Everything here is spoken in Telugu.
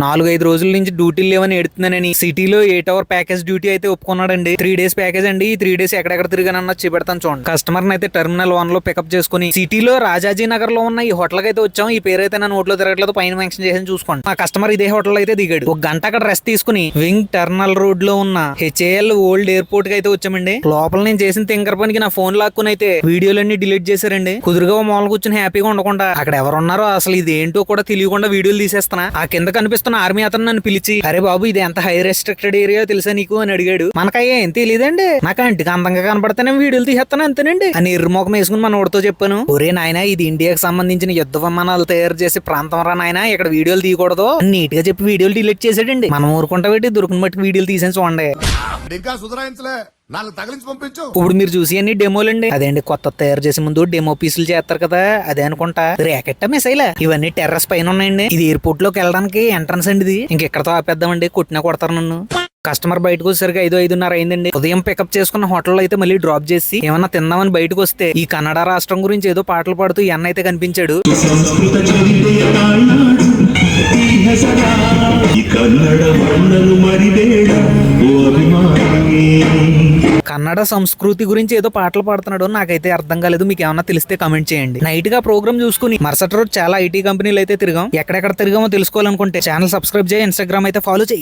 నాలుగు ఐదు రోజుల నుంచి డ్యూటీలు లేవని ఎడుతున్నానని. సిటీలో ఎయిట్ అవర్ ప్యాకేజ్ డ్యూటీ అయితే ఒప్పుకున్నాడండి. త్రీ డేస్ ప్యాకేజ్ అండి. ఈ త్రీ డేస్ ఎక్కడెక్కడ తిరిగానన్నా చూపెడతాను చూడండి. కస్టమర్ అయితే టెర్మినల్ వన్లో పికప్ చేసుకుని సిటీలో రాజాజీ నగర్లో ఉన్న ఈ హోటల్ అయితే వచ్చాం. ఈ పేరు అయితే నా నోట్లో తిరగట్లేదు పైన మెన్షన్ చేసి చూసుకోండి. మా కస్టమర్ ఇదే హోటల్ అయితే దిగాడు. ఒక గంట అక్కడ రెస్ట్ తీసుకుని వింగ్ టెర్మినల్ రోడ్లో ఉన్న హెచ్ఏఎల్ ఓల్డ్ ఎయిర్పోర్ట్కి అయితే వచ్చామండి. లోపల నేను చేసిన తింకర్ పనికి నా ఫోన్ లాక్కుని అయితే వీడియోలన్నీ డిలీట్ చేశారండి. కుదురుగా మూల కూర్చొని హ్యాపీగా ఉండకుండా అక్కడ ఎవరున్నారో అసలు ఇది ఏంటో కూడా తెలియకుండా వీడియోలు తీసేస్తున్నా. ఆ కింద చేస్తున్న ఆర్మీ అతను నన్ను పిలిచి అరే బాబు ఇది ఎంత హై రెస్ట్రిక్టెడ్ ఏరియా తెలుసా నీకు? అని అడిగాడు. మనకయ్యా ఏం తెలియదండి నాకు అంటికి అందంగా కనబడతానే వీడియోలు తీసేస్తాను అంతేనండి. అని ఎర్రమొఖం వేసుకుని మన ఓడితో చెప్పాను ఒరే నాయన ఇది ఇండియాకి సంబంధించిన యుద్ధ విమానాలు తయారు చేసే ప్రాంతం రా నాయన ఇక్కడ వీడియోలు తీయకూడదు. నీట్గా చెప్పి వీడియోలు డిలీట్ చేసాడండి మనం ఊరుకుంటా పెట్టి దొరికిన బట్టి వీడియోలు తీసేసి చూడండి. ఇంకా సుధరాయించలే. నాలుగు తగిలించి పంపించు. ఇప్పుడు మీరు చూసి అన్ని డెమోలండి. అదేంటి కొత్త తయారు చేసే ముందు డెమో పీసులు చేస్తారు కదా అదే అనుకుంటా. Racket missile? ఇవన్నీ టెర్రస్ పైన ఉన్నాయండి. ఇది ఎయిర్పోర్ట్లోకి వెళ్ళడానికి ఎంట్రన్స్ అండి ఇది ఇంక ఎక్కడతో ఆపేద్దామండి కొట్టినా కొడతారు నన్ను. కస్టమర్ బయటకు వచ్చేసరికి ఐదు ఐదున్నర అయిందండి. ఉదయం పికప్ చేసుకున్న హోటల్లో అయితే మళ్ళీ డ్రాప్ చేసి ఏమన్నా తిందామని బయటకు వస్తే ఈ కన్నడ రాష్ట్రం గురించి ఏదో పాటలు పాడుతూ ఈ అన్న అయితే కనిపించాడు. కన్నడ సంస్కృతి గురించి ఏదో పాటలు పాడుతున్నాడు నాకైతే అర్థం కాలేదు. మీకు ఏమన్నా తెలిస్తే కమెంట్ చేయండి. నైట్గా ప్రోగ్రామ్ చూసుకుని మరుసటి రోజు చాలా ఐటీ కంపెనీలు అయితే తిరిగాం. ఎక్కడెక్కడ తిరిగామో తెలుసుకోవాలనుకుంటే ఛానల్ సబ్స్క్రైబ్ చేయి ఇన్స్టాగ్రామ్ అయితే ఫాలో చేయి.